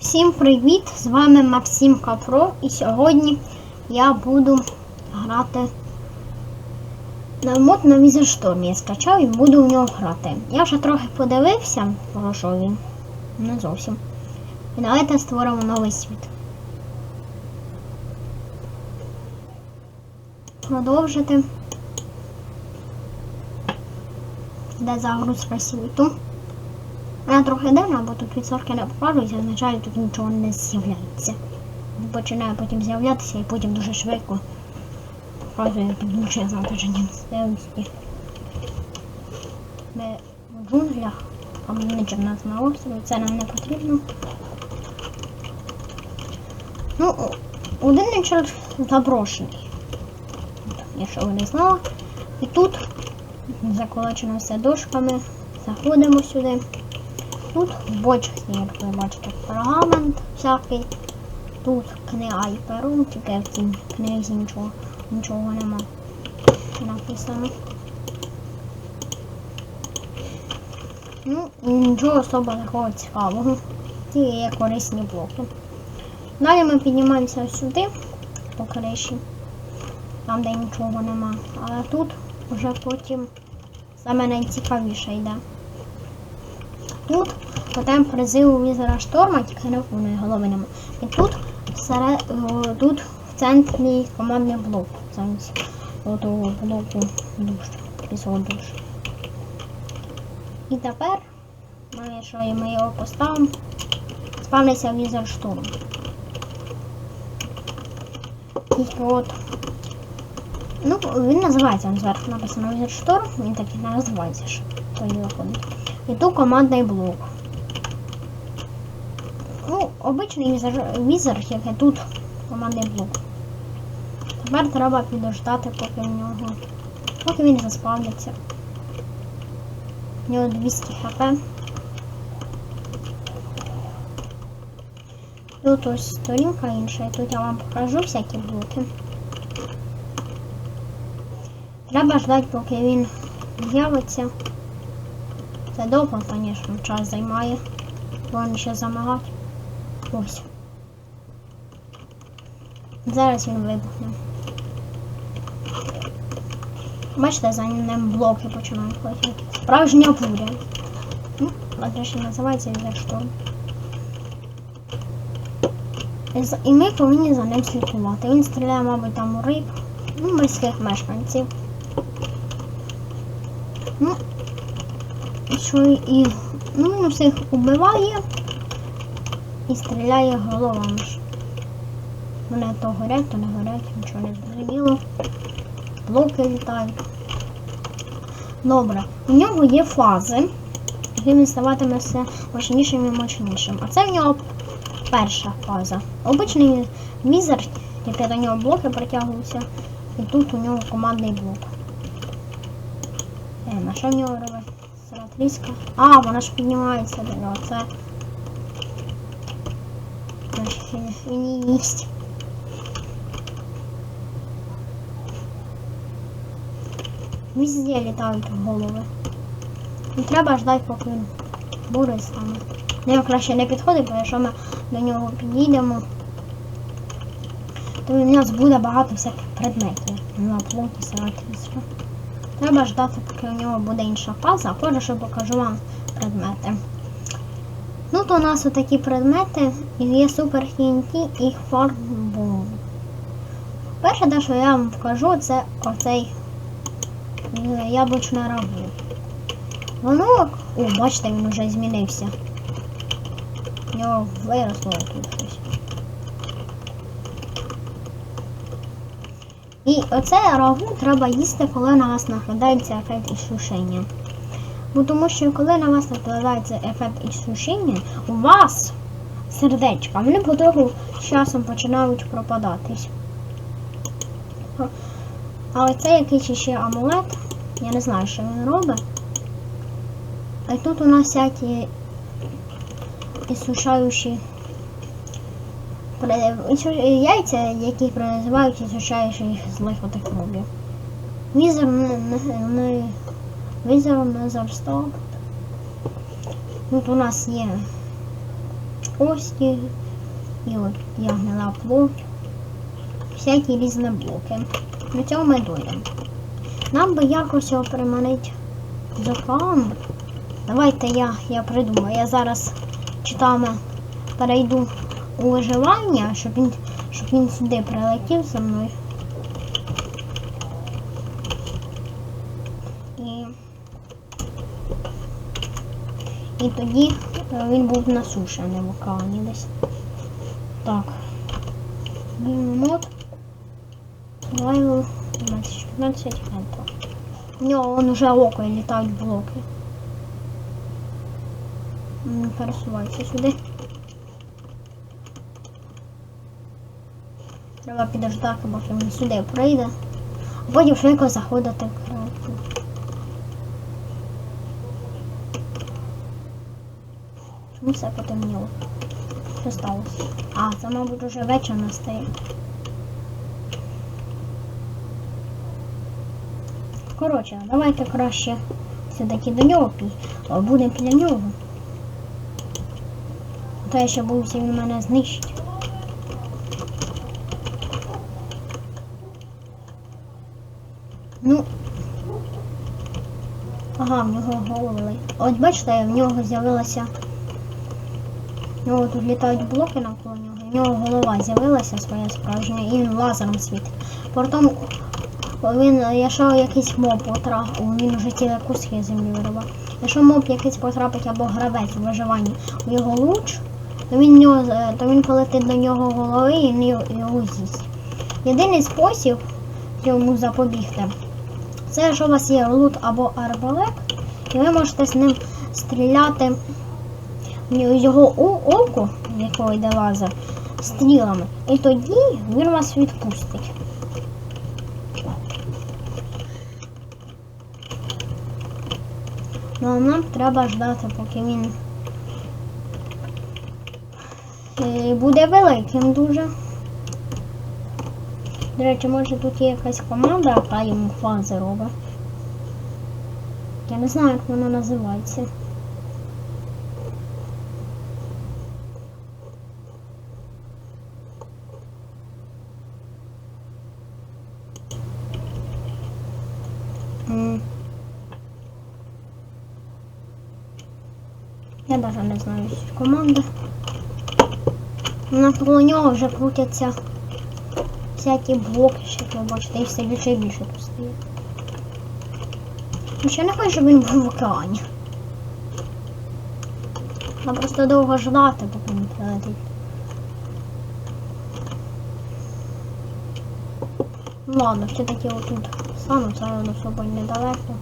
Всім привіт! З вами Максим Капро і сьогодні я буду грати на мод на Візершторм. Я скачав і буду в нього грати. Я вже трохи подивився, про що він. Не зовсім. І давайте створимо новий світ. Продовжити. Де загрузка світу. Вона трохи дивна, бо тут відсотки не покажуються, означає, тут нічого не з'являється. Починає потім з'являтися і потім дуже швидко показує підлучення завантаження місцевості. Ми в джунглях, а менеджер нас на острові, це нам не потрібно. Ну, один вечір заброшений. Якщо ви не знали. І тут заколочено все дошками. Заходимо сюди. Тут в бочках як ви бачите, пергамент всякий. Тут книга і перу, тільки в цій книзі нічого, нічого нема написано. Ну, нічого особо такого цікавого. Ті є корисні блоки. Далі ми піднімаємося сюди, по криші, там де нічого нема. Але тут вже потім саме найцікавіше йде. Тут тотем призиву візера шторма, тільки не голови нема. І тут серед, тут в центрі командний блок. Замість того блоку душ. Пісого душ. І тепер, якщо ми його поставимо, спавниться візер шторм. Тільки от. Ну, він називається, він зверху написано візер шторм, він так і не називається, що то і виходить. Тут командний блок. Ну, обичний візер, візер, який тут командний блок. Тепер треба підождати, поки в нього. Поки він заспавниться. У нього 200 хп. Тут ось сторінка інша, і тут я вам покажу всякі блоки. Треба ждати, поки він з'явиться. Це довго, звісно, час займає. Вон ще замагати. Ось. Зараз він вибухне. Бачите, за ним блоки починають ходити. Справжня буря. Ну, ще називається шторм. І ми повинні за ним слідкувати. Він стріляє, мабуть, там у риб, ну, морських мешканців. Що і ну, всіх убиває і стріляє головами. Вони то горять, то не горять, нічого не зрозуміло. Блоки літають. Добре, у нього є фази, які він ставатиме все мощнішим і мощнішим. А це в нього перша фаза. Обичний мізер, який до нього блоки притягуються, і тут у нього командний блок. Е, на що в нього робить? Саратріска. А, вона ж піднімається до. Це. Він- їсть. Везде літають голови. Не треба ждати, поки він бурий стане. Ну, краще не підходить, бо якщо ми до нього підійдемо, то у нас буде багато всяких предметів. На плоті саратріска. Треба ждати, поки у нього буде інша фаза, а потім ще покажу вам предмети. Ну, то у нас отакі предмети, і є супер TNT і фарбун. Перше, те, що я вам покажу, це оцей е, яблучне рагу. Воно, о, бачите, він вже змінився. У нього виросло тут щось. І оце рагу треба їсти, коли на вас накладається ефект ісушення. Бо тому що коли на вас накладається ефект ісушення, у вас сердечка, вони потроху з часом починають пропадатись. Але це якийсь ще амулет, я не знаю, що він робить. А тут у нас всякі ісушаючі яйця, які призивають ісушаючих злих отакробів. Візер не, не, не зарстав. Тут у нас є кості, і от я гнила плоть, всякі різні блоки. До цього ми дойдемо. Нам би якось його приманити з океану. Давайте я, я придумаю. Я зараз читами перейду виживання, щоб він, щоб він сюди прилетів за мною. І, і тоді е, він був на суші, а не в океані десь. Так. Мод. Survival 15 enter. У нього вон уже око і літають блоки. Пересувайся сюди. Треба підождати, поки він сюди прийде. А потім швидко заходити в креатив. Чому все потемніло? Що сталося? А, це, мабуть, уже вечір настає. Коротше, давайте краще все-таки до нього пі. Будемо біля нього. А То я ще боюся, він мене знищить. Ну. Ага, в нього голови. От бачите, в нього з'явилася. Нього тут літають блоки навколо нього. В нього голова з'явилася своя справжня і він лазером світить. Потім він, якщо якийсь моб потрапив, він вже ціле куски землі виривав. Якщо моб якийсь потрапить або гравець у виживанні у його луч, то він, то він полетить до нього голови і його з'їсть. Єдиний спосіб йому запобігти, це якщо у вас є лут або арбалет, і ви можете з ним стріляти в його о- око, з якого йде лазер, стрілами. І тоді він вас відпустить. Ну, а нам треба ждати, поки він е, буде великим дуже. До речі, може тут є якась команда, яка йому фази робить. Я не знаю, як вона називається. Я навіть не знаю цю команду. Навколо нього вже крутяться всякі блоки, еще ви бачите, і все більше і більше тут стає. Ну, Ще не хочу, щоб він в океані. Треба просто довго ждати, поки він прилетить. Ладно, все-таки отут стану, це воно особо недалеко.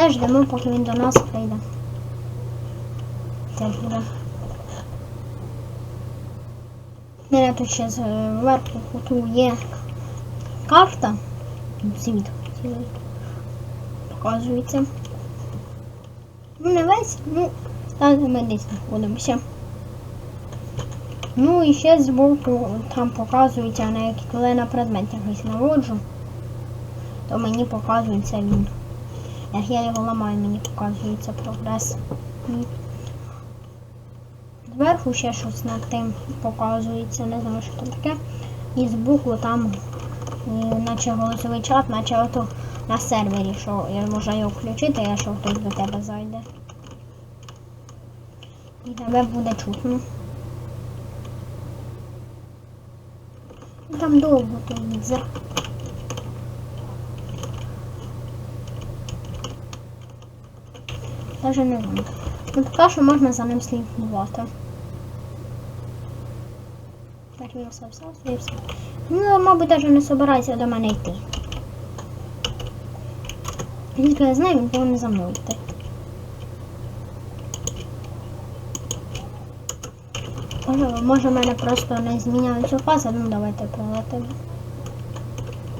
Все ждемо, поки він до нас прийде. Це буде. Мене тут ще зверху тут є карта. Світ. Показується. Ну, не весь, ну, там ми десь знаходимося. Ну і ще збоку там показується, на як коли на предмет якийсь наводжу, то мені показується він. Як я його ламаю, мені показується прогрес. Зверху ще щось над тим показується, не знаю, що там таке. І збоку там наче голосовий чат, наче ото на сервері, що я можу його включити, якщо хтось до тебе зайде. І тебе буде чутно. Там довго то йде. Даже не знаю. Ну поки що можна за ним слідкувати. Так, він все, все, все, все. Ну, мабуть, навіть не собирається до мене йти. Тільки я знаю, він повинен за мною йти. Може, може в мене просто не зміняється фаза, ну давайте прилетимо.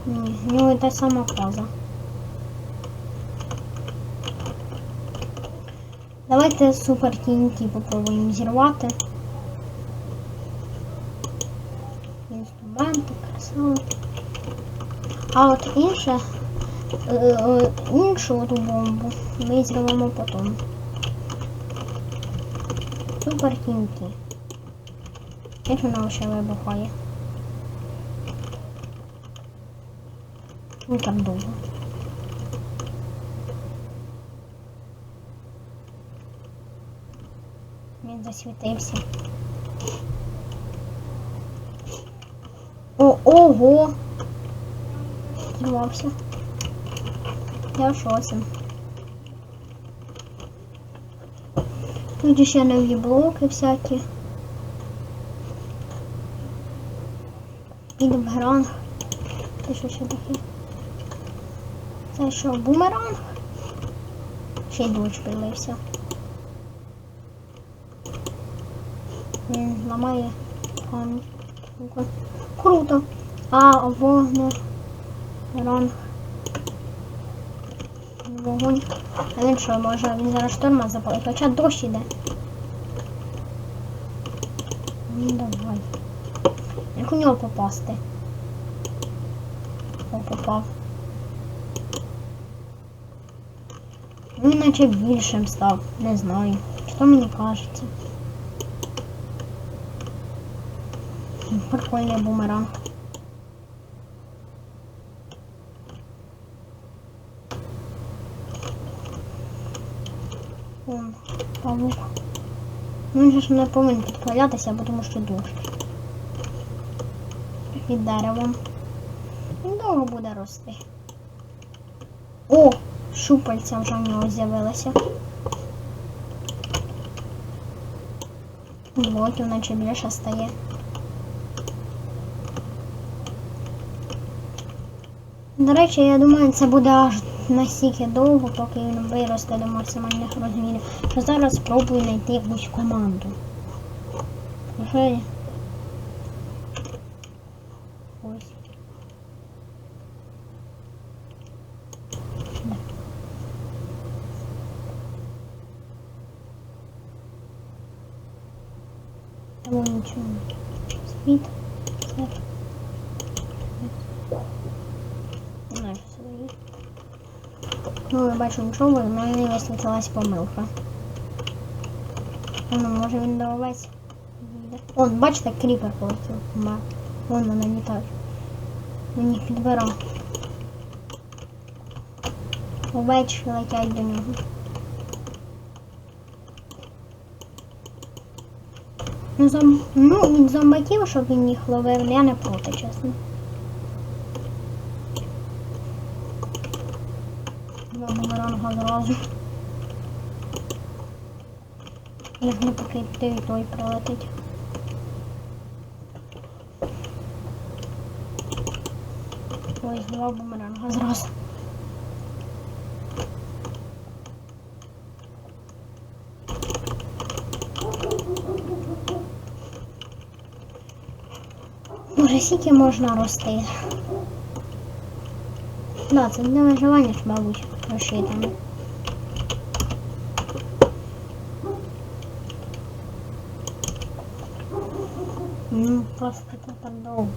Ні, в нього та сама фаза. Давайте супер TNT попробуємо зірвати. Ванти, красава. А от інше, е, е, іншу ту бомбу ми зробимо потім. Супер кінки. Як вона ще вибухає? Ну так довго. Він засвітився. О, ого! Зірвався. Я в. Тут ще нові блоки всякі. Підбгранг. Це що ще таке? Це що, бумеранг? Ще й дощ підлився. Він ламає камінь. Круто. А вогне. Ранг. Вогонь. А він що, може він зараз шторма запалить, хоча дощ іде. Ну давай. Як у нього попасти? О, попав. Ну, наче більшим став. Не знаю. Що мені кажеться? Прикольний бумеранг. Вон, павук. Він же не повинен підкладатися, бо тому що дощ. Під деревом. Він довго буде рости. О! Щупальця вже в нього з'явилися. Блоків наче більше стає. До речі, я думаю, це буде аж настільки довго, поки він виросте до максимальних розмірів. Що зараз спробую знайти якусь команду. Вже ось. Да. Тому нічого. Світ. Це. Не знаю, що це є. Ну, я бачу нічого, в мене висвітлилась помилка. Ну, може він до. Он, бачите, кріпер полетів. Вон вона літає. Він їх підбирав. Овечки летять до нього. Ну, зом... ну, від зомбаків, щоб він їх ловив, я не проти, чесно. Бумеранга зразу. Як не поки і той прилетить. Ось два бумеранга зразу. Може, скільки можна рости? Да, це для виживання ж, мабуть, розчитано. Ну, просто це так довго.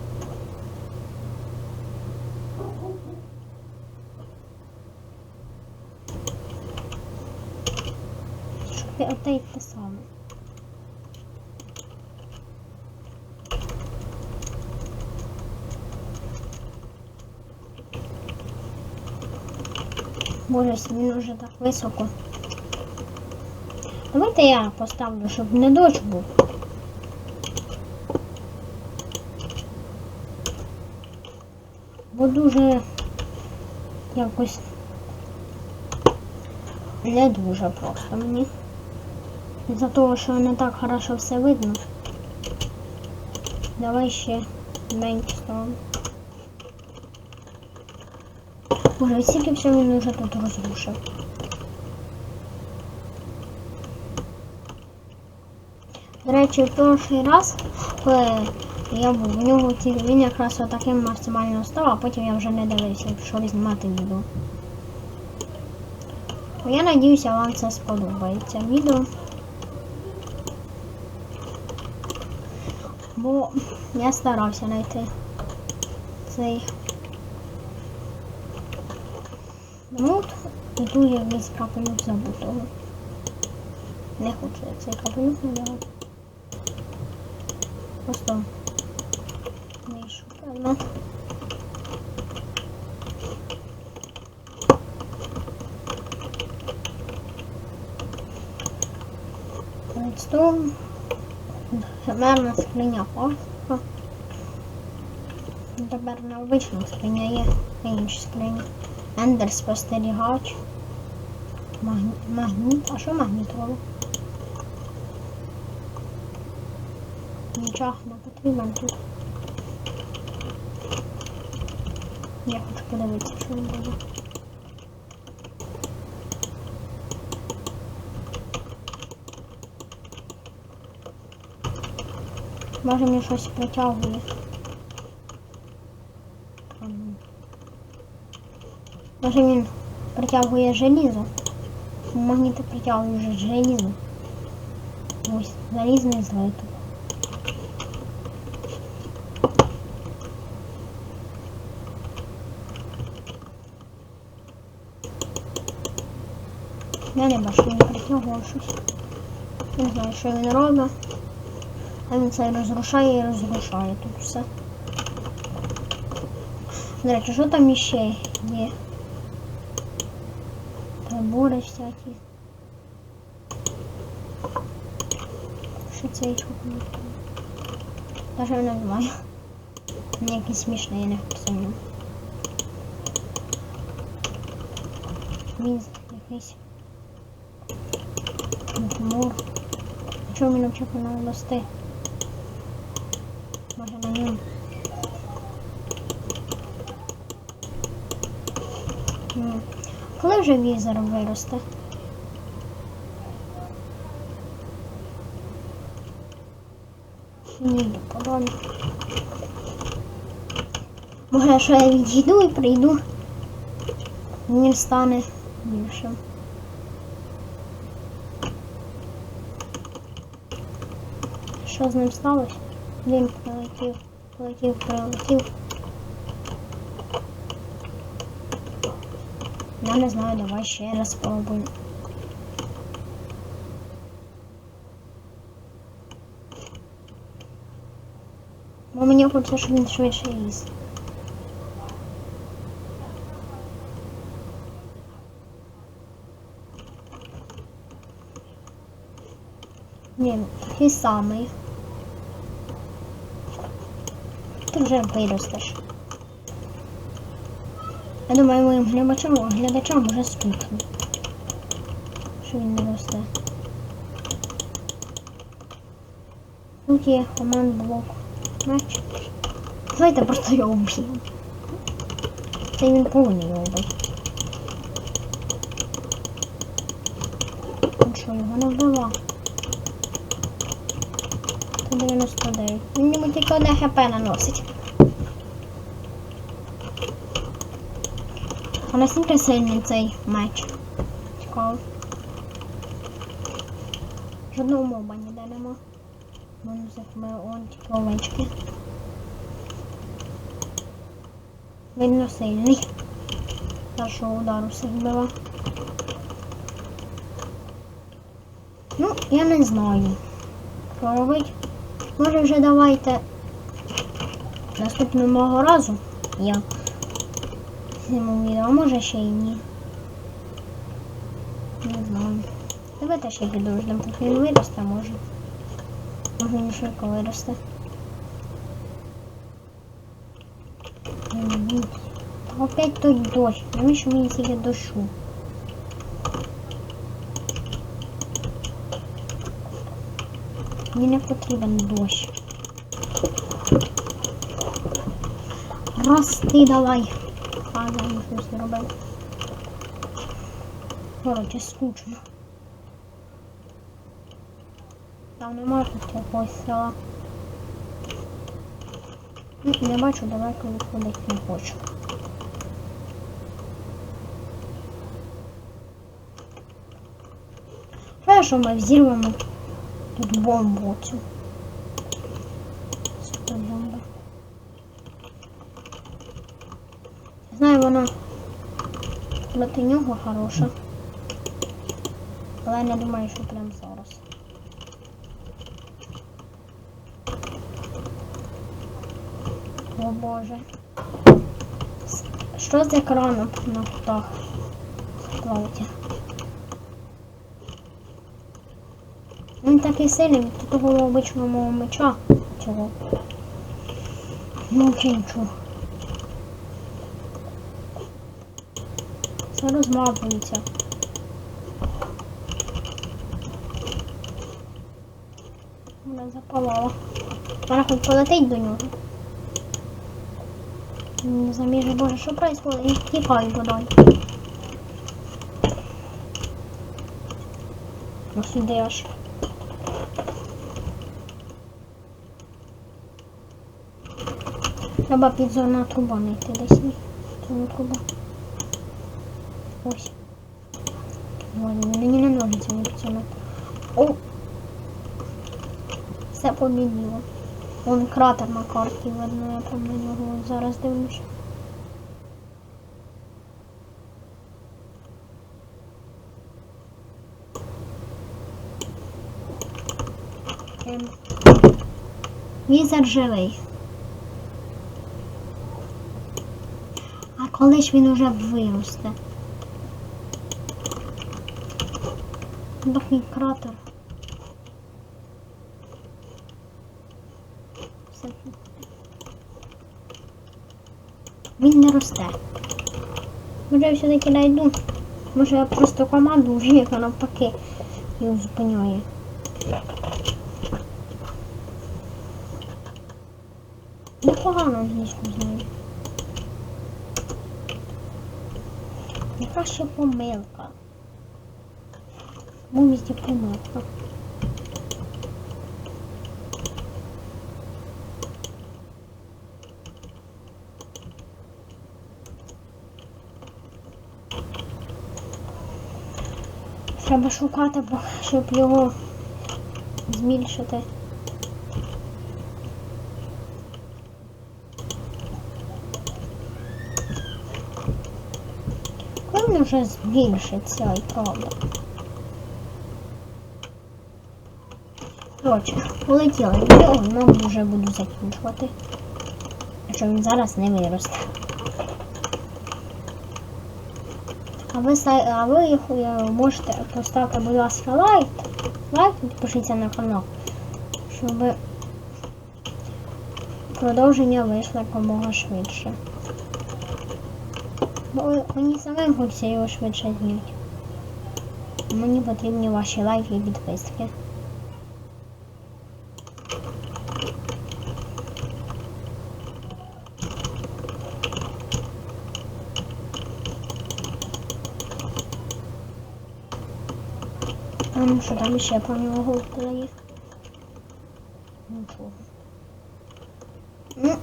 Щоб я оте й те саме. Боже, він уже так високо. Давайте я поставлю, щоб не дощ був. Бо дуже якось не дуже просто мені. Із-за того, що не так хорошо все видно. Давай ще менше ставимо. Боже, скільки все він уже тут розрушив. До речі, в перший раз, коли я був, в нього він якраз отаким максимально став, а потім я вже не дивився пішов знімати відео. Я надіюся, вам це сподобається відео. Бо я старався знайти цей. Мут. І тут є весь капелюк забутого. Не хочу я цей капелюк надягати. Просто знайшов предмет. Redstone. Химерна скриня паска. Тепер не обична скриня є, а інші скрині. Ендер спостерігач. Магні... Магніт. А що магніт робить? Нічого не потрібен тут. Я хочу подивитися, що він буде. Може мені щось притягує. Може він притягує желізо. Магніти притягують желізо. Ось, залізний злиток. Я не бачу, він притягував щось. Не знаю, що він робить. А він це розрушає і розрушає тут все. До речі, що там іще є? Прибори всякі. Що це чого? Даже не знаю. Мені якийсь смішний, я не нього. Він якийсь. Мур. Чого мені взагалі не рости? Може на ньому. Коли вже візор виросте? Ні, подобно. Може, що я відійду і прийду. Він стане більшим. Що з ним сталося? Він прилетів, полетів, прилетів. Я не знаю, давай ще раз спробуємо. Бо мені хочеться, щоб він швидше їсть. Ні, такий самий. Ти вже виростеш. Я думаю, моїм глядачам, глядачам вже скучно. Що він не росте. Тут є команд блок. Меч. Давайте просто його вб'ємо. Це він повний його вбив. Він що, його не вбивав? 99. Він йому тільки одне хп наносить. А наскільки сильний цей меч? Цікаво. Жодного моба ніде нема. Вон ми он тільки овечки. Видно сильний. Першого удару всіх вбива. Ну, я не знаю. Що робить? Може вже давайте наступного разу я зніму відео, а може ще й ні. Не знаю. Давайте ще підождемо, поки він виросте, може. Може він швидко виросте. Опять той дощ. Навіщо мені тільки дощу? Мені не потрібен дощ. Рости давай. А, я не не робив. Короче, скучно. Там нема тут якогось села. Ну, Не бачу, давай виходить не хочу. Хорошо, ми взірвемо тут бомбу. 100 Тобто бомба. Знаю, вона проти нього хороша. Але я не думаю, що прям зараз. О боже. Що з екраном на кутах? Клауді. Він такий сильний від того обичного меча. Цього. Ну, взагалі нічого. Розмазується. Вона запалала. Вона хоч полетить до нього. Не заміже, боже, що происходит? І тікай бодай. Ось сюди аж. Треба підзорна труба знайти десь. Підзорна труба. Ось. Мені не ножиться не підзорна О! Все побіділо. Вон кратер на карті видно, я там на нього зараз дивлюсь. Візер живий. А коли ж він уже виросте? Дохній кратер. Він не росте. Може я все-таки найду. Може я просто команду вже яка навпаки його зупиняє. Непогано англійську знаю. Яка ще помилка? Місті. Треба шукати, щоб його збільшити. Коли вже збільшиться і правда. Коротше, полетіли відео, нам вже буду закінчувати. Якщо він зараз не виросте. А ви, а ви е, можете поставити, будь ласка, лайк. Лайк, підпишіться на канал, щоб продовження вийшло якомога швидше. Бо мені самим хочеться його швидше зняти. Мені потрібні ваші лайки і підписки. Ну що там ще про нього? Нічого. Ну,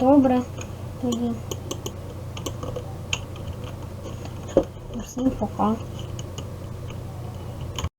добре, тоді. Всім пока.